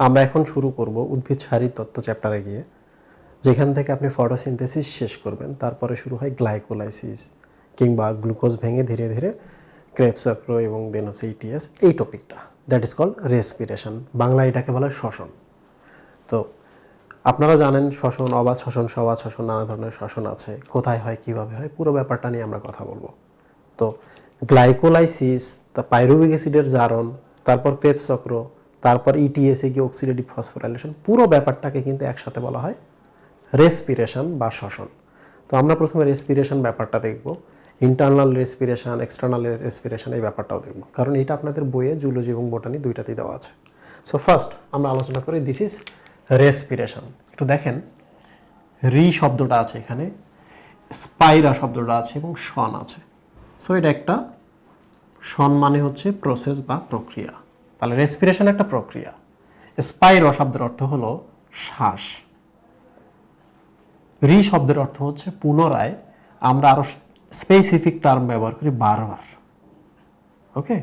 আমরা এখন শুরু করব উদ্ভিদ শারীর তত্ত্ব চ্যাপ্টারে গিয়ে। যেখান থেকে আপনি ফটোসিনথেসিস শেষ করবেন। তারপরে শুরু হয় গ্লাইকোলাইসিস কিংবা গ্লুকোজ ভেঙে ধীরে ধীরে ক্রেপ চক্র এবং দেন হচ্ছে ইটিএস এই টপিকটা that is call respiration Bangla এটাকে বলা শ্বসন। তো আপনারা জানেন শ্বসন, অবাধ শ্বসন সবাদ শ্বসন, নানা ধরনের শ্বসন আছে। কোথায় হয়, কীভাবে হয়, পুরো ব্যাপারটা নিয়ে আমরা কথা বলব। তো গ্লাইকোলাইসিস তা পাইরুবিক অ্যাসিডের জারণ, তারপর ক্রেপ চক্র তারপর E ইটিএসে গিয়ে অক্সিডেটিভ ফসফোরাইলেশন পুরো ব্যাপারটাকে কিন্তু একসাথে বলা হয় রেসপিরেশন বা শ্বসন। তো আমরা প্রথমে রেসপিরেশন ব্যাপারটা দেখব ইন্টারনাল রেসপিরেশন এক্সটার্নাল রেসপিরেশন এই ব্যাপারটাও দেখব। কারণ এটা আপনাদের বইয়ে জুলজি এবং বোটানি দুইটাতেই দেওয়া আছে। সো ফার্স্ট আমরা আলোচনা করি দিস ইজ রেসপিরেশন একটু দেখেন, রি শব্দটা আছে এখানে, স্পাইরা শব্দটা আছে এবং শন আছে। সো এটা একটা শন মানে হচ্ছে প্রসেস বা প্রক্রিয়া। তাহলে রেসপিরেশন একটা প্রক্রিয়া। স্পাইরা শব্দের অর্থ হলো শ্বাস। রি শব্দের অর্থ হচ্ছে পুনরায় আমরা আরও স্পেসিফিক টার্ম ব্যবহার করি বারবার। ওকে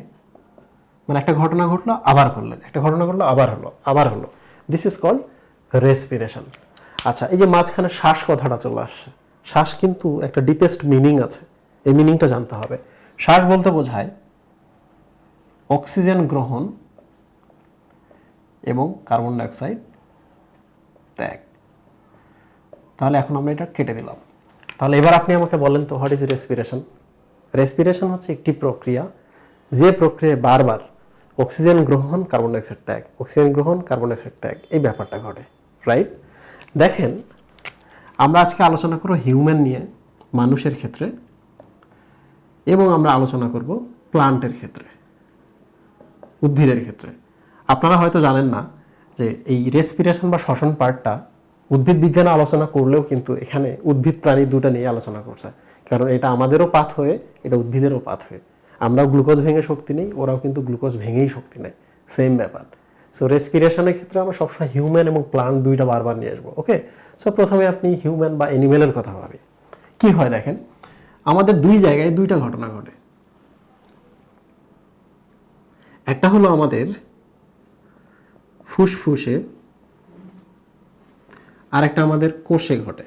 মানে একটা ঘটনা ঘটলো, আবার করলেন। একটা ঘটনা ঘটলো, আবার হলো আবার হলো। দিস ইজ কল্ড রেসপিরেশন আচ্ছা এই যে মাঝখানে শ্বাস কথাটা চলে আসছে। শ্বাস কিন্তু একটা ডিপেস্ট মিনিং আছে। এই মিনিংটা জানতে হবে। শ্বাস বলতে বোঝায় অক্সিজেন গ্রহণ এবং কার্বন ডাইঅক্সাইড ত্যাগ তাহলে এখন আমরা এটা কেটে দিলাম। তাহলে এবার আপনি আমাকে বলেন তো হোয়াট ইজ রেসপিরেশন রেসপিরেশন হচ্ছে একটি প্রক্রিয়া। যে প্রক্রিয়ায় বারবার অক্সিজেন গ্রহণ কার্বন ডাইঅক্সাইড ত্যাগ অক্সিজেন গ্রহণ কার্বন ডাইঅক্সাইড ত্যাগ এই ব্যাপারটা ঘটে রাইট দেখেন, আমরা আজকে আলোচনা করব হিউম্যান নিয়ে, মানুষের ক্ষেত্রে, এবং আমরা আলোচনা করব প্লান্টের ক্ষেত্রে, উদ্ভিদের ক্ষেত্রে। আপনারা হয়তো জানেন না যে এই রেসপিরেশন বা শ্বসন পার্টটা উদ্ভিদ বিজ্ঞানে আলোচনা করলেও কিন্তু এখানে উদ্ভিদ প্রাণী দুটো নিয়ে আলোচনা করছে। কারণ এটা আমাদেরও পাথ হয়ে, এটা উদ্ভিদেরও পাথ হয়ে। আমরাও গ্লুকোজ ভেঙে শক্তি নেই, ওরাও কিন্তু গ্লুকোজ ভেঙেই শক্তি নেয়। সেম ব্যাপার। সো রেসপিরেশনের ক্ষেত্রে আমরা সবসময় হিউম্যান এবং প্লান্ট দুইটা বারবার নিয়ে আসব ওকে সো প্রথমে আপনি হিউম্যান বা অ্যানিমেলের কথা ভাবি কি হয় দেখেন, আমাদের দুই জায়গায় দুইটা ঘটনা ঘটে। একটা হলো আমাদের ফুসফুসে আর একটা আমাদের কোষে ঘটে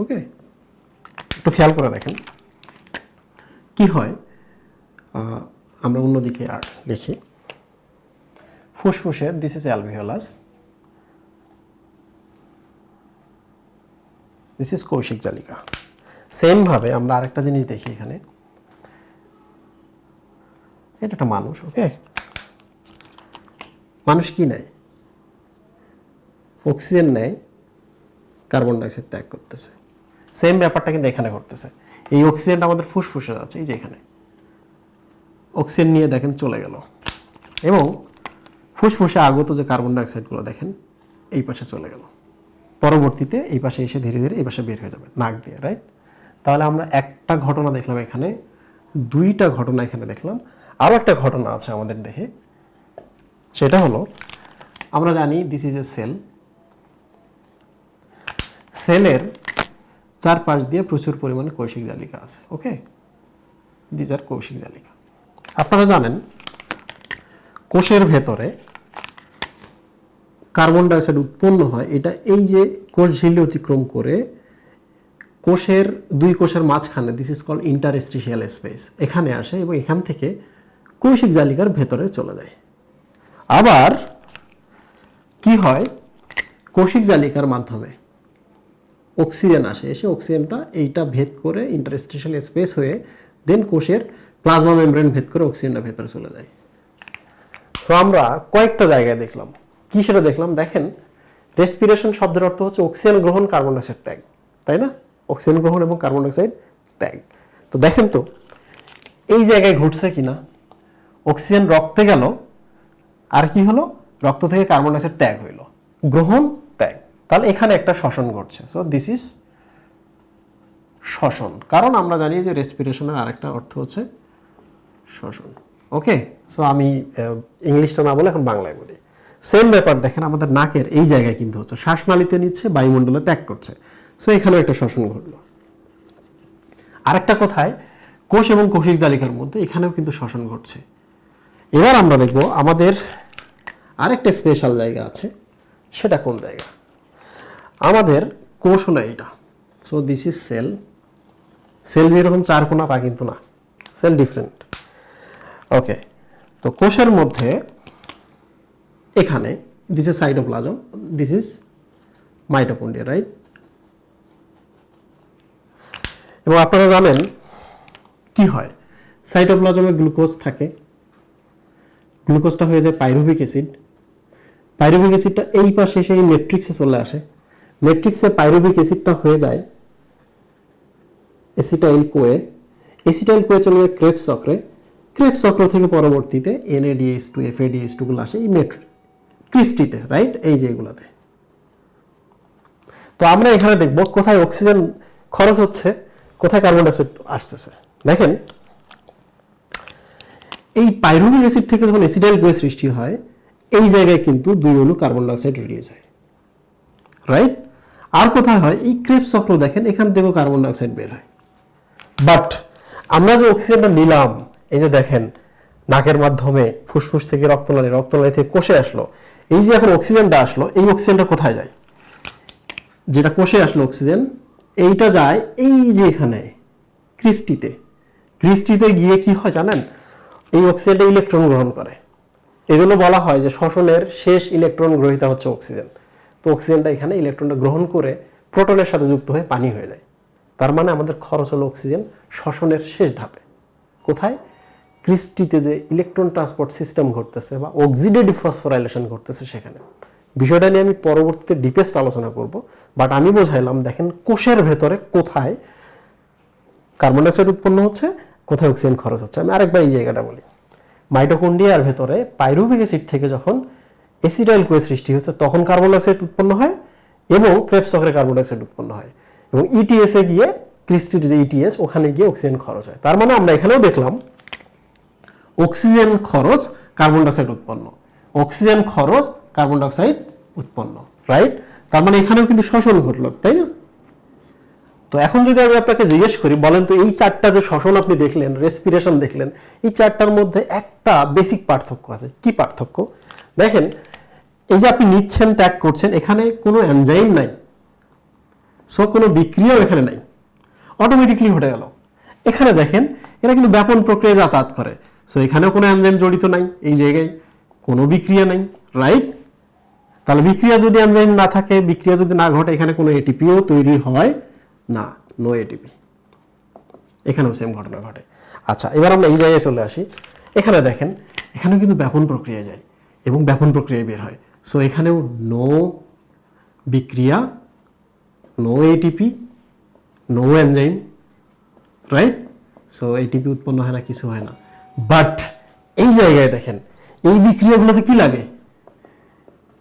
ওকে একটু খেয়াল করে দেখেন। কি হয়? আমরা অন্যদিকে আর লিখি ফুসফুসে this is alveolus this is Kaushik জালিকা। সেমভাবে আমরা আরেকটা জিনিস দেখি এখানে। এটা একটা মানুষ ওকে মানুষ কি নেয়? অক্সিজেন নেয়, কার্বন ডাইঅক্সাইড ত্যাগ করতেছে। সেম ব্যাপারটা কিন্তু এখানে ঘটতেছে। এই অক্সিজেনটা আমাদের ফুসফুসে আছে এই যে এখানে। অক্সিজেন নিয়ে দেখেন চলে গেল। এবং ফুসফুসে আগত যে কার্বন ডাইঅক্সাইডগুলো দেখেন, এই পাশে চলে গেল। পরবর্তীতে এই পাশে এসে ধীরে ধীরে এই পাশে বের হয়ে যাবে, নাক দিয়ে রাইট তাহলে আমরা একটা ঘটনা দেখলাম এখানে, দুইটা ঘটনা এখানে দেখলাম। আরও একটা ঘটনা আছে আমাদের দেহে সেটা হলো, আমরা জানি দিস ইজ এ সেল সেলের চারপাশ দিয়ে প্রচুর পরিমাণে কৌশিক জালিকা আছে ওকে দিজ আর কৌশিক জালিকা। আপনারা জানেন, কোষের ভেতরে কার্বন ডাইঅক্সাইড উৎপন্ন হয়, এটা এই যে কোষ ঝিল্লি অতিক্রম করে, কোষের দুই কোষের মাঝখানে this is call interstitial space এখানে আসে এবং এখান থেকে কৌশিক জালিকার ভেতরে চলে যায়। আবার কি হয়? কৌশিক জালিকার মাধ্যমে অক্সিজেন আসে, এসে অক্সিজেনটা এইটা ভেদ করে ইন্টারস্টিশিয়াল স্পেস হয়ে দেন কোষের প্লাজমা মেমব্রেন ভেদ করে অক্সিজেনটা ভেতরে চলে যায়। সো আমরা কয়েকটা জায়গায় দেখলাম। কি সেটা দেখলাম? দেখেন রেসপিরেশন শব্দের অর্থ হচ্ছে অক্সিজেন গ্রহণ কার্বন ডাইঅক্সাইড ত্যাগ, তাই না? অক্সিজেন গ্রহণ এবং কার্বন ডাইঅক্সাইড ত্যাগ। তো দেখেন তো, এই জায়গায় ঘটছে কিনা? অক্সিজেন রক্তে গেল আর কি হলো? রক্ত থেকে কার্বন ডাইঅক্সাইড ত্যাগ হইল। গ্রহণ, ত্যাগ। তাহলে এখানে একটা শ্বসন ঘটছে। সো দিস ইজ শ্বসন। কারণ আমরা জানি যে রেসপিরেশনের আরেকটা অর্থ হচ্ছে শ্বসন। ওকে সো আমি ইংলিশটা না বলে এখন বাংলায় বলি। সেম ব্যাপার, দেখেন আমাদের নাকের এই জায়গায় কিন্তু হচ্ছে, শ্বাসনালীতে নিচ্ছে, বায়ুমণ্ডলে ত্যাগ করছে। সো এখানেও একটা শ্বসন ঘটলো। আরেকটা কথায়, কোষ এবং কোষিক জালিকার মধ্যে এখানেও কিন্তু শ্বসন ঘটছে। এবার আমরা দেখব আমাদের আরেকটা স্পেশাল জায়গা আছে। সেটা কোন জায়গা? আমাদের কোষ হলো এইটা। So this is cell cell যেরকম চার কোনা, তা কিন্তু না। সেল ডিফারেন্ট ওকে তো কোষের মধ্যে এখানে this is cytoplasm this is mitochondria right এবং আপনারা জানেন কি হয়? সাইটোপ্লাজমে গ্লুকোজ থাকে। গ্লুকোজটা হয়ে যায় পাইরুভিক অ্যাসিড পাইরুভিক অ্যাসিডটা এই পাশে সেই মেট্রিক্সে চলে আসে। মেট্রিক্সে পাইরুভিক অ্যাসিডটা হয়ে যায় এসিটাইল কোয়ে এসিটাইল কোয়ে চলে যায় ক্রেপ চক্রে ক্রেপ চক্র থেকে পরবর্তীতে এনএডিএস টু এফএডিএস টুগুলো আসে এই ক্রিস্টিতে রাইট এই যে এগুলাতে। তো আমরা এখানে দেখব কোথায় অক্সিজেন খরচ হচ্ছে, কোথায় কার্বন ডাইঅক্সাইড আসতেছে। দেখেন, এই পাইরুভিক অ্যাসিড থেকে যখন এসিটাইল গ্যাস সৃষ্টি হয় এই জায়গায় কিন্তু দুই অণু কার্বন ডাইঅক্সাইড রিলিজ হয় রাইট আর কোথায় হয়? এই ক্রেপ চক্র দেখেন, এখান থেকেও কার্বন ডাইঅক্সাইড বের হয়। বাট আমরা যে অক্সিজেনটা নিলাম, এই যে দেখেন, নাকের মাধ্যমে ফুসফুস থেকে রক্তনালী রক্তনালী থেকে কোষে আসলো। এই যে এখন অক্সিজেনটা আসলো, এই অক্সিজেনটা কোথায় যায়? যেটা কোষে আসলো অক্সিজেন এইটা যায় এই যে এখানে ক্রিস্টিতে ক্রিস্টিতে গিয়ে কি হয় জানেন? এই অক্সিজেনটা ইলেকট্রন গ্রহণ করে। এই জন্য বলা হয় যে শ্বসনের শেষ ইলেকট্রন গ্রহিতা হচ্ছে অক্সিজেন। তো অক্সিজেনটা এখানে ইলেকট্রনটা গ্রহণ করে প্রোটনের সাথে যুক্ত হয়ে পানি হয়ে যায়। তার মানে আমাদের খরচ হলো অক্সিজেন শ্বসনের শেষ ধাপে। কোথায়? ক্রিস্টিতে যে ইলেকট্রন ট্রান্সপোর্ট সিস্টেম ঘটতেছে বা অক্সিডেটিভ ফসফোরাইলেশন ঘটতেছে সেখানে। বিষয়টা নিয়ে আমি পরবর্তীতে ডিপেস্ট আলোচনা করব, বাট আমি বোঝাইলাম, দেখেন কোষের ভেতরে কোথায় কার্বন ডাইঅক্সাইড উৎপন্ন হচ্ছে, কোথায় অক্সিজেন খরচ হচ্ছে। আমি আরেকবার এই জায়গাটা বলি। মাইটোকন্ড্রিয়ার ভেতরে পাইরুভিক অ্যাসিড থেকে যখন অ্যাসিডাইল কোয়ে সৃষ্টি হচ্ছে, তখন কার্বন ডাইঅক্সাইড উৎপন্ন হয় এবং ক্রেপস চক্রে কার্বন ডাইঅক্সাইড উৎপন্ন হয়। এবং ইটিএস এ গিয়ে ক্রিস্টির যে ইটিএস ওখানে গিয়ে অক্সিজেন খরচ হয়। তার মানে আমরা এখানেও দেখলাম অক্সিজেন খরচ কার্বন ডাইঅক্সাইড উৎপন্ন। অক্সিজেন খরচ কার্বন ডাইঅক্সাইড উৎপন্ন রাইট তার মানে এখানেও কিন্তু শ্বসন ঘটলো, তাই না? তো এখন যদি আমি আপনাকে জিজ্ঞেস করি, বলেন তো এই চারটা যে শ্বসন আপনি দেখলেন রেসপিরেশন দেখলেন, এই চারটার মধ্যে একটা বেসিক পার্থক্য আছে। কি পার্থক্য? দেখেন, এই যে আপনি নিচ্ছেন, ত্যাগ করছেন, এখানে কোনো এনজাইম নাই। সো কোনো বিক্রিয়াও এখানে নাই। অটোমেটিকলি ঘটে গেল। এখানে দেখেন, এরা কিন্তু ব্যাপন প্রক্রিয়া যাতায়াত করে। সো এখানেও কোনো এনজাইম জড়িত নাই, এই জায়গায় কোনো বিক্রিয়া নাই রাইট তাহলে বিক্রিয়া যদি এনজাইম না থাকে, বিক্রিয়া যদি না ঘটে, এখানে কোনো এটিপিও তৈরি হয় না নো এটিপি এখানেও সেম ঘটনা ঘটে। আচ্ছা এবার আমরা এই জায়গায় চলে আসি। এখানে দেখেন, এখানেও কিন্তু ব্যাপন প্রক্রিয়া যায় এবং ব্যাপন প্রক্রিয়ায় বের হয়। সো এখানেও নো বিক্রিয়া no ATP no enzyme right so ATP উৎপন্ন হয় না, কিছু হয় না। বাট এই জায়গায় দেখেন, এই বিক্রিয়াগুলোতে কি লাগে?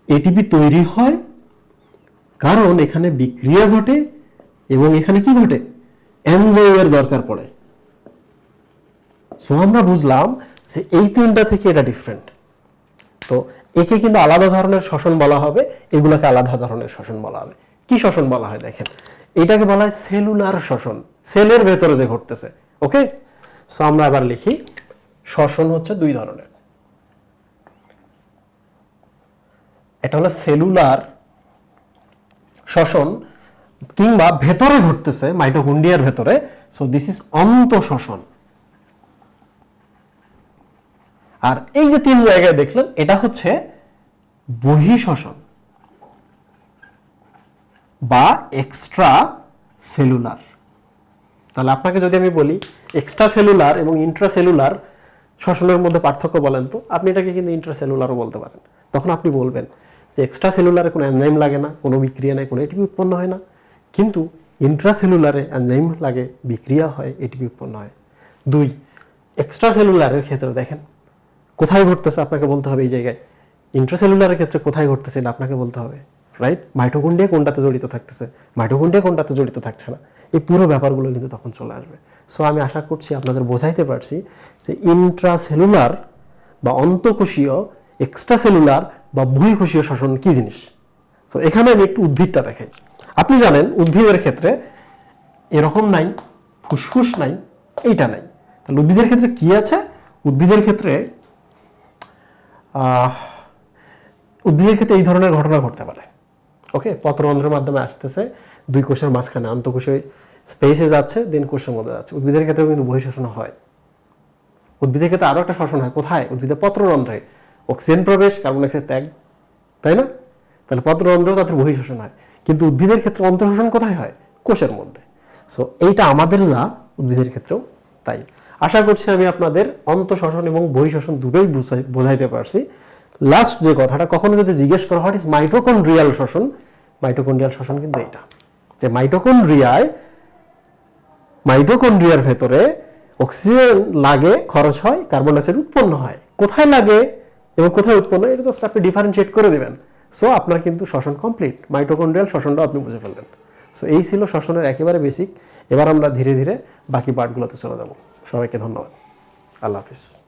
এটিপি তৈরি হয় কারণ এখানে বিক্রিয়া ঘটে এবং এখানে কি ঘটে? এনজাইমের দরকার পড়ে। সো আমরা বুঝলাম যে এই তিনটা থেকে এটা ডিফারেন্ট তো একে কিন্তু আলাদা ধরনের শ্বসন বলা হবে, এগুলোকে আলাদা ধরনের শ্বসন বলা হবে। কি শ্বসন বলা হয় দেখেন? এটাকে বলা হয় সেলুলার শ্বসন। সেলের ভেতরে যে ঘটতেছে, ওকে? সো আমরা আবার লিখি, শ্বসন হচ্ছে দুই ধরনের। এটা হলো সেলুলার শ্বসন কিংবা ভেতরে ঘটতেছে মাইটোকন্ড্রিয়ার ভেতরে সো দিস ইজ অন্ত শ্বসন আর এই যে তিন জায়গায় দেখলেন, এটা হচ্ছে বহিঃশ্বসন বা এক্সট্রা সেলুলার তাহলে আপনাকে যদি আমি বলি এক্সট্রা সেলুলার এবং ইন্ট্রা সেলুলার মধ্যে পার্থক্য বলেন তো, আপনি এটাকে কিন্তু ইন্ট্রা সেলুলারও বলতে পারেন। তখন আপনি বলবেন যে এক্সট্রা সেলুলারে কোনো এনজাইম লাগে না, কোনো বিক্রিয়া নেই, কোনো এটিপি উৎপন্ন হয় না। কিন্তু ইন্ট্রা সেলুলারে এনজাইম লাগে, বিক্রিয়া হয় এটিপি উৎপন্ন হয়। দুই এক্সট্রা সেলুলারের ক্ষেত্রে দেখেন, কোথায় ঘটতেছে আপনাকে বলতে হবে এই জায়গায়। ইন্ট্রাসেলুলারের ক্ষেত্রে কোথায় ঘটতেছে এটা আপনাকে বলতে হবে রাইট মাইটোকন্ড্রিয়া কোনটাতে জড়িত থাকতেছে? মাইটোকন্ড্রিয়া কোনটাতে জড়িত থাকছে না? এই পুরো ব্যাপারগুলো কিন্তু তখন চলে আসবে। সো আমি আশা করছি আপনাদের বোঝাইতে পারছি যে ইন্ট্রাসেলুলার বা অন্তকোষীয় এক্সট্রা সেলুলার বা বহিঃকোষীয় শ্বসন কি জিনিস? তো এখানে আমি একটু উদ্ভিদটা দেখাই। আপনি জানেন উদ্ভিদের ক্ষেত্রে এরকম নাই, ফুসফুস নাই, এইটা নাই। তাহলে উদ্ভিদের ক্ষেত্রে কি আছে? উদ্ভিদের ক্ষেত্রে উদ্ভিদের ক্ষেত্রে এই ধরনের ঘটনা ঘটতে পারে। ওকে পত্ররন্ধ্রের মাধ্যমে আসতেছে, দুই কোষের মাঝখানে আন্তঃকোষে স্পেসে যাচ্ছে দিন কোষের মধ্যে যাচ্ছে। উদ্ভিদের ক্ষেত্রেও কিন্তু বহিঃশ্বসন হয়। উদ্ভিদের ক্ষেত্রে আরও একটা শ্বসন হয়, কোথায়? উদ্ভিদের পত্ররন্ধ্রে। অক্সিজেন প্রবেশ কার্বন ডাইঅক্সাইড ত্যাগ, তাই না? তাহলে পত্ররন্ধ্রেও তাদের বহিঃশ্বসন হয়। কিন্তু উদ্ভিদের ক্ষেত্রে অন্তঃশ্বসন কোথায় হয়? কোষের মধ্যে। সো এইটা আমাদের যা, উদ্ভিদের ক্ষেত্রেও তাই। আশা করছি আমি আপনাদের অন্তঃশ্বসন এবং বহিঃশ্বসন দুটোই বোঝাইতে পারছি। লাস্ট যে কথাটা, কখনো যদি জিজ্ঞেস করা হয় ইজ মাইটোকন্ড্রিয়াল শ্বসন মাইটোকন্ড্রিয়াল শ্বসন কিন্তু এটা যে মাইটোকন্ড্রিয়ায় মাইটোকন্ড্রিয়ার ভেতরে অক্সিজেন লাগে, খরচ হয় কার্বন ডাইঅক্সাইড উৎপন্ন হয়। কোথায় লাগে এবং কোথায় উৎপন্ন এটা জাস্ট আপনি ডিফারেন্সিয়েট করে দেবেন। সো আপনার কিন্তু শ্বসন কমপ্লিট মাইটোকন্ড্রিয়াল শ্বসনটাও আপনি বুঝে ফেললেন। সো এই ছিল শ্বসনের একেবারে বেসিক এবার আমরা ধীরে ধীরে বাকি পার্টগুলোতে চলে যাব। সবাইকে ধন্যবাদ। আল্লাহ হাফিজ।